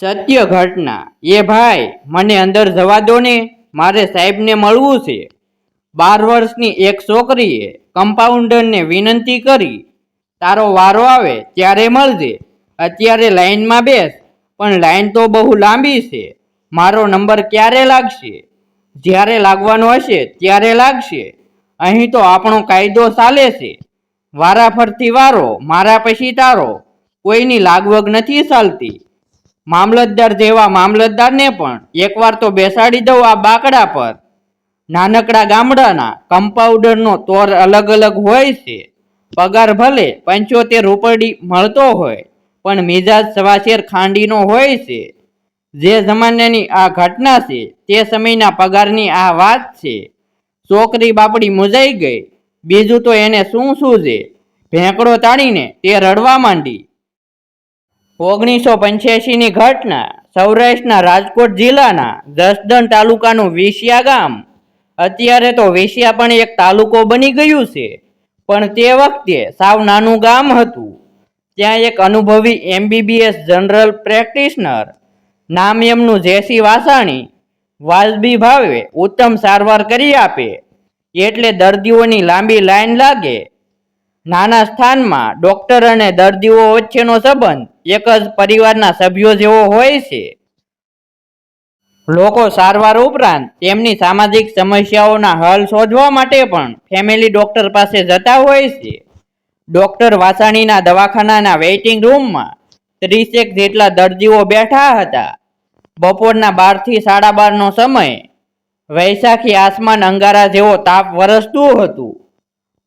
સત્ય ઘટના. એ ભાઈ, મને અંદર જવા દો ને. મારે સાહેબને મળવું છે. બાર વર્ષની એક છોકરીએ કમ્પાઉન્ડરને વિનંતી કરી. તારો વારો આવે ત્યારે મળજે. અત્યારે લાઈનમાં બેસ, પણ લાઈન તો બહુ લાંબી છે. મારો નંબર ક્યારે લાગશે? જ્યારે લાગવાનો હશે ત્યારે લાગશે. અહીં તો આપણો કાયદો ચાલે છે. વારાફરતી વારો, મારા પછી તારો. કોઈની લાગવગ નથી ચાલતી. મામલતદાર જેવા મામલતદારને પણ એકવાર તો બેસાડી દઉં આ બાકડા પર. નાનકડા ગામડાના કમ્પાઉન્ડરનો તોર અલગ અલગ હોય છે. પગાર ભલે પંચોતેર રૂપડી મળતો હોય, પણ મિજાજ સવાશેર ખાંડીનો હોય છે. જે જમાનાની આ ઘટના છે, તે સમયના પગારની આ વાત છે. છોકરી બાપડી મુજાઈ ગઈ, બીજું તો એને શું શું છે ભેંકડો તાણીને તે રડવા માંડી. ઓગણીસો પંચ્યાસીની ઘટના સૌરાષ્ટ્રના રાજકોટ જિલ્લાના જસદણ તાલુકાનું વિસિયા ગામ. અત્યારે તો વિસિયા પણ એક તાલુકો બની ગયું છે, પણ તે વખતે સાવ નાનું ગામ હતું. ત્યાં એક અનુભવી એમબીબીએસ જનરલ પ્રેક્ટિશનર નામ એમનું જેસી વાસાણી વાજબી ભાવે ઉત્તમ સારવાર કરી આપે, એટલે દર્દીઓની લાંબી લાઈન લાગે નાના સ્થાનમાં ડોક્ટર અને દર્દીઓ વચ્ચેનો સંબંધ એક જ પરિવારના સભ્યો જેવો હોય છે. લોકો સારવાર ઉપરાંત તેમની સામાજિક સમસ્યાઓના હલ શોધવા માટે પણ ફેમિલી ડોક્ટર પાસે જતા હોય છે. ડોક્ટર વાસાણીના દવાખાનાના વેઇટિંગ રૂમમાં ત્રીસેક જેટલા દર્દીઓ બેઠા હતા. બપોરના બારથી સાડા બારનો સમય. વૈશાખી આસમાન અંગારા જેવો તાપ વરસતું હતું.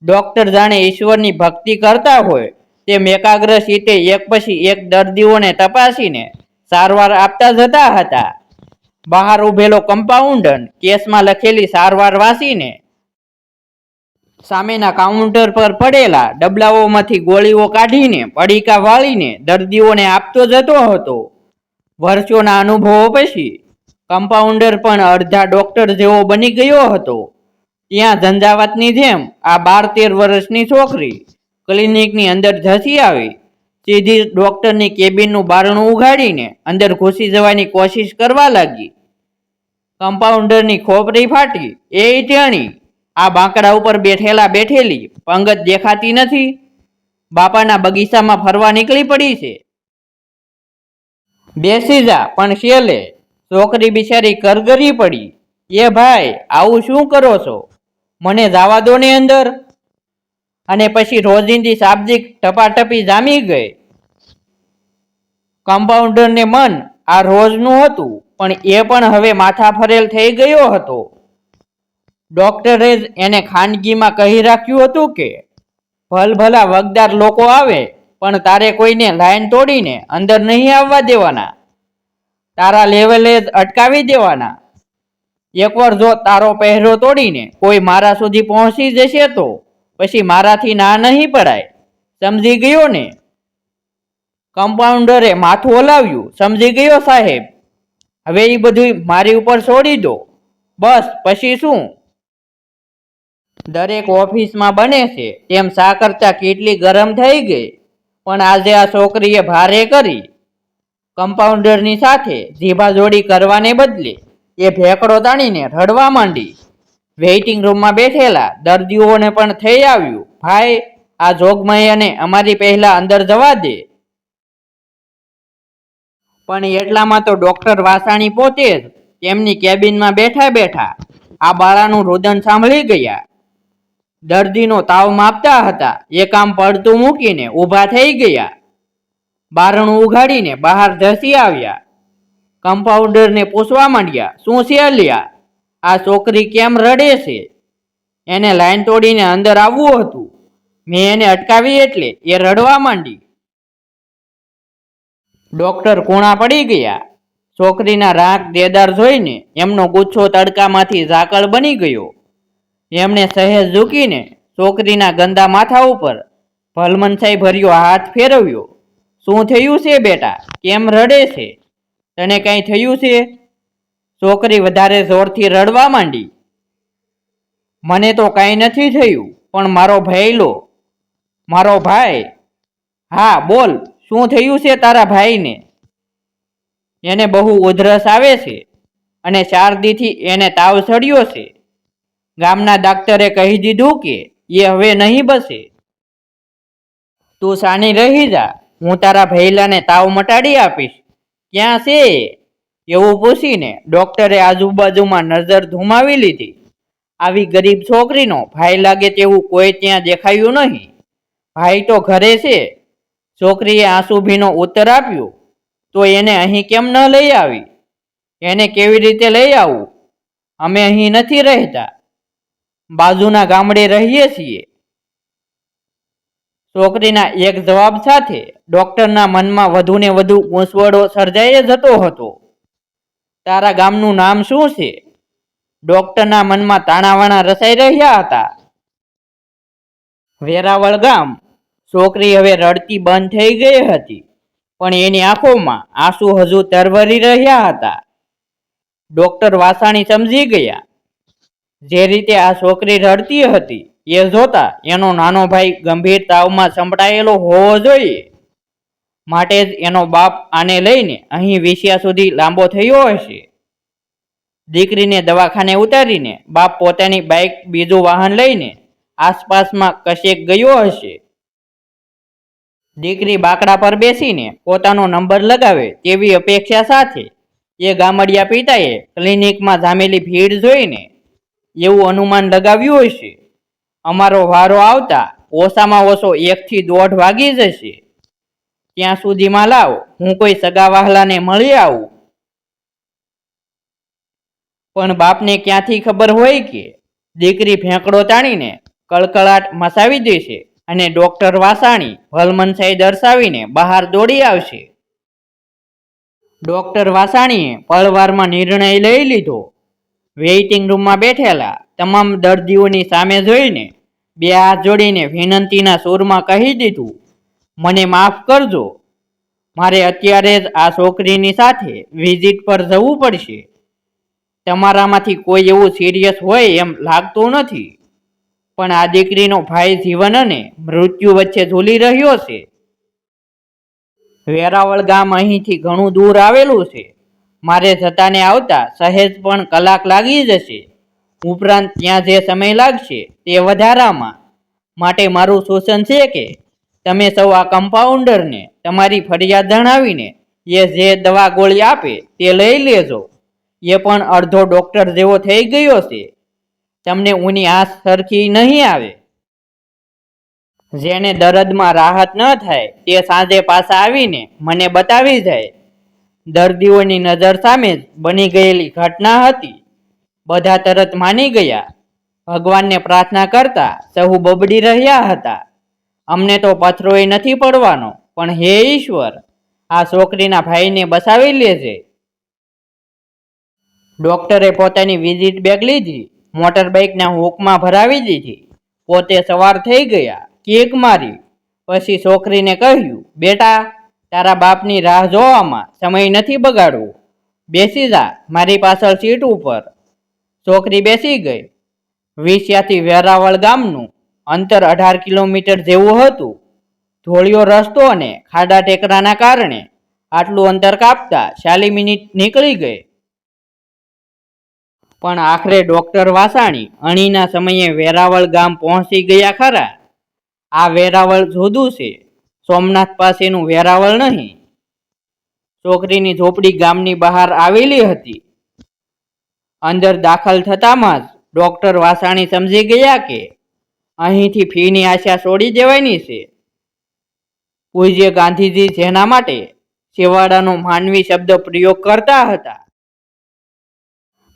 ડોક્ટર જાણે ઈશ્વરની ભક્તિ કરતા હોય, તેમ એકાગ્ર સીતે એક પછી એક દર્દીઓને તપાસીને સારવાર આપતા જતા હતા. બહાર ઉભેલો કમ્પાઉન્ડર કેસમાં લખેલી સારવાર વાંચીને સામેના કાઉન્ટર પર પડેલા ડબલાઓમાંથી ગોળીઓ કાઢીને પડીકા વાળીને દર્દીઓને આપતો જતો હતો. વર્ષોના અનુભવો પછી કમ્પાઉન્ડર પણ અડધા ડોક્ટર જેવો બની ગયો હતો. ત્યાં ઝંઝાવાતની જેમ આ બાર તેર વર્ષની છોકરી ક્લિનિકની અંદર ધસી આવી, સીધી ડૉક્ટરની કેબિનનું બારણું ઉઘાડીને અંદર ઘૂસી જવાની કોશિશ કરવા લાગી. કમ્પાઉન્ડરની ખોપરી ફાટી, એ ટેણી આ બાંકડા ઉપર બેઠેલા બેઠેલી પંગત દેખાતી નથી. બાપાના બગીચામાં ફરવા નીકળી પડી છે. બેસી જા, પણ શેલે છોકરી બિચારી કરગરી પડી. એ ભાઈ, આવું શું કરો છો? મને જવા દો ને અંદર. અને પછી રોજિંદી શાબ્દિક ટપાટપી જામી ગઈ. કમ્પાઉન્ડરને મન આ રોજનું હતું, પણ એ પણ હવે માથા ફરેલ થઈ ગયો હતો. ડોક્ટરે એને ખાનગીમાં કહી રાખ્યું હતું કે, ભલભલા વગદાર લોકો આવે, પણ તારે કોઈને લાઈન તોડીને અંદર નહીં આવવા દેવાના. તારા લેવલે જ અટકાવી દેવાના. એકવાર જો તારો પહેરો તોડીને કોઈ મારા સુધી પહોંચી જશે તો પછી મારાથી ના નહીં પડાય. સમજી ગયો ને? કમ્પાઉન્ડરે માથું હલાવ્યું. સમજી ગયો સાહેબ? હવે એ બધું મારી ઉપર છોડી દો. બસ, પછી શું? દરેક ઓફિસમાં બને છે. તેમ સાકરતા કેટલી ગરમ થઈ ગઈ? પણ આજે આ છોકરીએ ભારે કરી. કમ્પાઉન્ડરની સાથે જીભાજોડી કરવાને બદલે એ ભેકડો તાણીને રડવા માંડી. વેઇટિંગ રૂમમાં બેઠેલા દર્દીઓને પણ થઈ આવ્યું. ભાઈ, આ જોગમૈયાને અમારી પહેલા અંદર જવા દે. પણ એટલામાં તો ડોક્ટર વાસાણી પોતે જ તેમની કેબિનમાં બેઠા બેઠા આ બાળાનું રુદન સાંભળી ગયા. દર્દીનો તાવ માપતા હતા. એ કામ પડતું મૂકીને ઊભા થઈ ગયા. બારણું ઉઘાડીને બહાર ધસી આવ્યા. કમ્પાઉન્ડરને પૂછવા માંડ્યા, શું છે લ્યા આ છોકરી કેમ રડે છે? એને લાઈન તોડીને અંદર આવવું હતું. મેં એને અટકાવી એટલે એ રડવા માંડી. ડોક્ટર કૂણા પડી ગયા. છોકરીના રાખ દેદાર જોઈને એમનો ગુચ્છો તડકામાંથી ઝાકળ બની ગયો. એમણે સહેજ ઝૂકીને છોકરીના ગંદા માથા ઉપર ભલમનસાઈ ભર્યો હાથ ફેરવ્યો. શું થયું છે બેટા? કેમ રડે છે? તને કાંઈ થયું છે? છોકરી વધારે જોરથી રડવા માંડી. મને તો કાંઈ નથી થયું, પણ મારો ભાઈલો મારો ભાઈ. હા, બોલ, શું થયું છે તારા ભાઈને? એને બહુ ઉધરસ આવે છે અને ચાર દીથી એને તાવ ચડ્યો છે. ગામના ડાક્ટરે કહી દીધું કે, એ હવે નહીં બસે. તું સાની રહી જા, હું તારા ભૈલાને તાવ મટાડી આપીશ. ક્યાં છે? એવું પૂછીને ડોક્ટરે આજુબાજુમાં નજર ધુમાવી લીધી. આવી ગરીબ છોકરીનો ભાઈ લાગે તેવું કોઈ ત્યાં દેખાયું નહીં. ભાઈ તો ઘરે છે. છોકરીએ આંસુભીનો ઉત્તર આપ્યો. તો એને અહીં કેમ ન લઈ આવી? એને કેવી રીતે લઈ આવું? અમે અહીં નથી રહેતા. બાજુના ગામડે રહીએ છીએ. છોકરીના એક જવાબ સાથે ડોક્ટરના મનમાં વધુને વધુ ગૂંસવડો સર્જાઈ જતો હતો. તારા ગામનું નામ શું છે? ડોક્ટરના મનમાં તાણાવાણા રસાઈ રહ્યા હતા. વેરાવળ ગામ. છોકરી હવે રડતી બંધ થઈ ગઈ હતી, પણ એની આંખોમાં આંસુ હજુ તરવરી રહ્યા હતા. ડોક્ટર વાસાણી સમજી ગયા. જે રીતે આ છોકરી રડતી હતી એ જોતા એનો નાનો ભાઈ ગંભીર તાવમાં સંપડાયેલો હોવો જોઈએ. માટે જ એનો બાપ આને લઈને અહીં વિષયા સુધી લાંબો થયો હશે. દીકરીને દવાખાને ઉતારીને બાપ પોતાની બાઇક બીજું વાહન લઈને આસપાસમાં કશેક ગયો હશે. દીકરી બાકડા પર બેસીને પોતાનો નંબર લગાવે તેવી અપેક્ષા સાથે એ ગામડિયા પિતાએ ક્લિનિકમાં જામેલી ભીડ જોઈને એવું અનુમાન લગાવ્યું હશે. અમારો વારો આવતા ઓછામાં ઓછો એકથી દોઢ વાગી જશે. ત્યાં સુધીમાં લાવ, હું કોઈ સગા વહાલાને મળી આવું. પણ બાપને ક્યાંથી ખબર હોય કે દીકરી ફેંકડો તાણીને કળકળાટ મસાવી દેશે અને ડોક્ટર વાસાણી ભલમનસાઈ દર્શાવીને બહાર દોડી આવશે. ડોક્ટર વાસાણીએ પળવારમાં નિર્ણય લઈ લીધો. વેઇટિંગ રૂમમાં બેઠેલા તમામ દર્દીઓની સામે જોઈને બે હાથ જોડીને વિનંતીના સૂરમાં કહી દીધું, મને માફ કરજો. મારે અત્યારે જ આ છોકરીની સાથે વિઝિટ પર જવું પડશે. તમારામાંથી કોઈ એવું સિરિયસ હોય એમ લાગતું નથી. પણ આ દીકરીનો ભાઈ જીવન અને મૃત્યુ વચ્ચે ઝૂલી રહ્યો છે. વેરાવળ ગામ અહીંથી ઘણું દૂર આવેલું છે. મારે જતાને આવતા સહેજ પણ કલાક લાગી જશે. ઉપરાંત ત્યાં જે સમય લાગશે તે વધારામાં. માટે મારું સૂચન છે કે તમે સૌ આ કમ્પાઉન્ડરને તમારી ફરિયાદ જણાવીને એ જે દવા ગોળી આપે તે લઈ લેજો. એ પણ અડધો ડૉક્ટર જેવો થઈ ગયો છે. તમને ઊની આંખ સરખી નહીં આવે. જેને દર્દમાં રાહત ન થાય તે સાંજે પાછા આવીને મને બતાવી જાય. દર્દીઓની નજર સામે જ બની ગયેલી ઘટના હતી. બધા તરત માની ગયા. ભગવાનને પ્રાર્થના કરતા સહુ બબડી રહ્યા હતા. અમને તો પથરોય નથી પડવાનો, પણ હે ઈશ્વર, આ છોકરીના ભાઈને બસાવી લેજે. ડોક્ટરે પોતાની વિઝિટ બેગ લીધી મોટર બાઇકના હુકમાં ભરાવી દીધી. પોતે સવાર થઈ ગયા, કેક મારી પછી છોકરીને કહ્યું, બેટા, તારા બાપની રાહ જોવામાં સમય નથી બગાડવો. બેસી જા, મારી પાછળ સીટ ઉપર. છોકરી બેસી ગઈ. વિસિયાથી વેરાવળ ગામનું અંતર અઢાર કિલોમીટર જેવું હતું. ધોળિયો રસ્તો અને ખાડા ટેકરાના કારણે આટલું અંતર કાપતા ચાલી મિનિટ નીકળી ગઈ. પણ આખરે ડૉક્ટર વાસાણી અણીના સમયે વેરાવળ ગામ પહોંચી ગયા ખરા. આ વેરાવળ જુદું છે. સોમનાથ પાસેનું વેરાવળ નહીં. છોકરીની ઝોપડી ગામની બહાર આવેલી હતી. અંદર દાખલ થતામાં જ ડોક્ટર વાસાણી સમજી ગયા કે અહીંથી ફીની આશા છોડી દેવાની છે. પૂજ્ય ગાંધીજી જેના માટે છેવાડાનો માનવી શબ્દ પ્રયોગ કરતા હતા.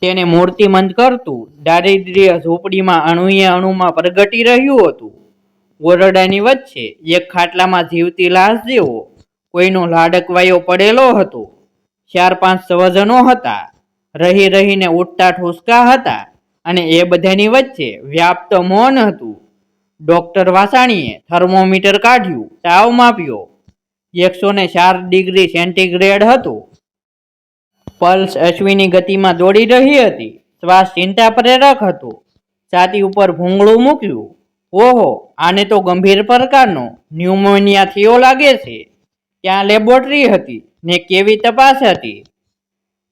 તેને મૂર્તિમંત કરતું દારિદ્ર્ય ઝૂંપડીમાં અણુએ અણુમાં પ્રગટી રહ્યું હતું. ઓરડાની વચ્ચે એક ખાટલામાં જીવતી લાશ જેવો કોઈનો લાડકવાયો પડેલો હતો. ચાર પાંચ સ્વજનો હતા. રહી રહીને ઉઠતા ઠુસકા હતા અને એ બધાની વચ્ચે વ્યાપ્ત મૌન હતું. ડોક્ટર વાસાણીએ થર્મોમીટર કાઢ્યું, તાવ માપ્યો. એકસો ને ચાર ડિગ્રી સેન્ટીગ્રેડ હતું. પલ્સ અશ્વિની ગતિમાં દોડી રહી હતી. શ્વાસ ચિંતા પ્રેરક હતો. છાતી ઉપર ભૂંગળું મૂક્યું. ઓહો, આને તો ગંભીર પ્રકારનો ન્યુમોનિયા થયો લાગે છે. ત્યાં લેબોરેટરી હતી ને કેવી તપાસ હતી?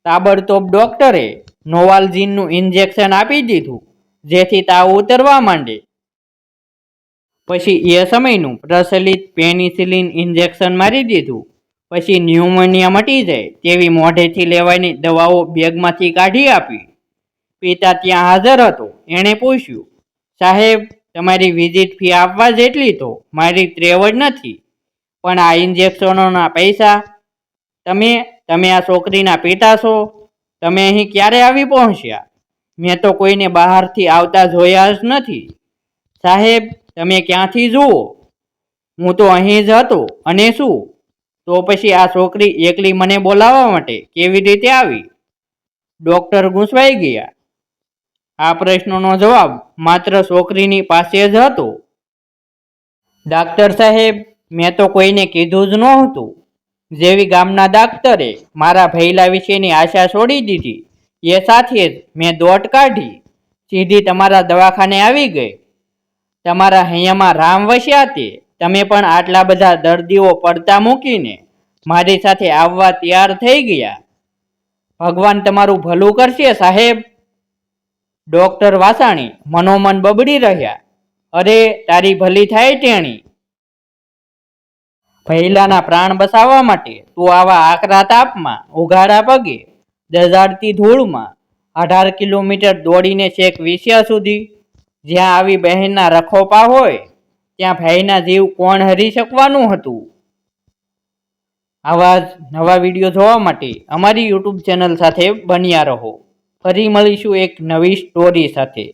તાબડતોબ ડોક્ટરે નોવાલજીનનું ઇન્જેક્શન આપી દીધું, જેથી તાવ ઉતરવા માંડે. પછી એ સમયનું પ્રચલિત પેનિસિલિન ઇન્જેક્શન મારી દીધું. પછી ન્યુમોનિયા મટી જાય તેવી મોઢેથી લેવાની દવાઓ બેગમાંથી કાઢી આપી. પિતા ત્યાં હાજર હતો. એણે પૂછ્યું, સાહેબ, તમારી વિઝિટ ફી આપવા જેટલી તો મારી ત્રેવડ નથી, પણ આ ઇન્જેક્શનોના પૈસા તમે તમે આ છોકરીના પિતા છો? તમે અહીં ક્યારે આવી પહોંચ્યા? મેં તો કોઈને બહારથી આવતા જોયા જ નથી. સાહેબ, તમે ક્યાંથી જુઓ? હું તો અહીં જ હતો. અને શું? તો પછી આ છોકરી એકલી મને બોલાવવા માટે કેવી રીતે આવી? ડોક્ટર ગુંચવાઈ ગયા. આ પ્રશ્નનો જવાબ માત્ર છોકરીની પાસે જ હતો. ડાક્ટર સાહેબ, મેં તો કોઈને કીધું જ નહોતું. જેવી ગામના ડાક્ટરે મારા ભૈલા વિશેની આશા છોડી દીધી. એ સાથે જ મેં દોટ કાઢી. સીધી તમારા દવાખાને આવી ગઈ. તમારા હૈયામાં રામ વસ્યા તે. તમે પણ આટલા બધા દર્દીઓ પડતા મૂકીને મારી સાથે આવવા તૈયાર થઈ ગયા. ભગવાન તમારું ભલું કરશે સાહેબ. ડોક્ટર વાસાણી મનોમન બબડી રહ્યા. અરે, તારી ભલી થાય ટેણી. પહેલાના પ્રાણ બસાવવા માટે તું આવા આકરા તાપમાં, ઉઘાડા પગે, દઝાડતી ધૂળમાં, અઢાર કિલોમીટર દોડીને છેક વિસ્યા સુધી, જ્યાં આવી બહેનના રખોપા હોય, ત્યાં ભાઈના જીવ કોણ હરી શકવાનું હતું? આવા જ નવા વીડિયો જોવા માટે અમારી યુટ્યુબ ચેનલ સાથે બન્યા રહો. ફરી મળીશું એક નવી સ્ટોરી સાથે.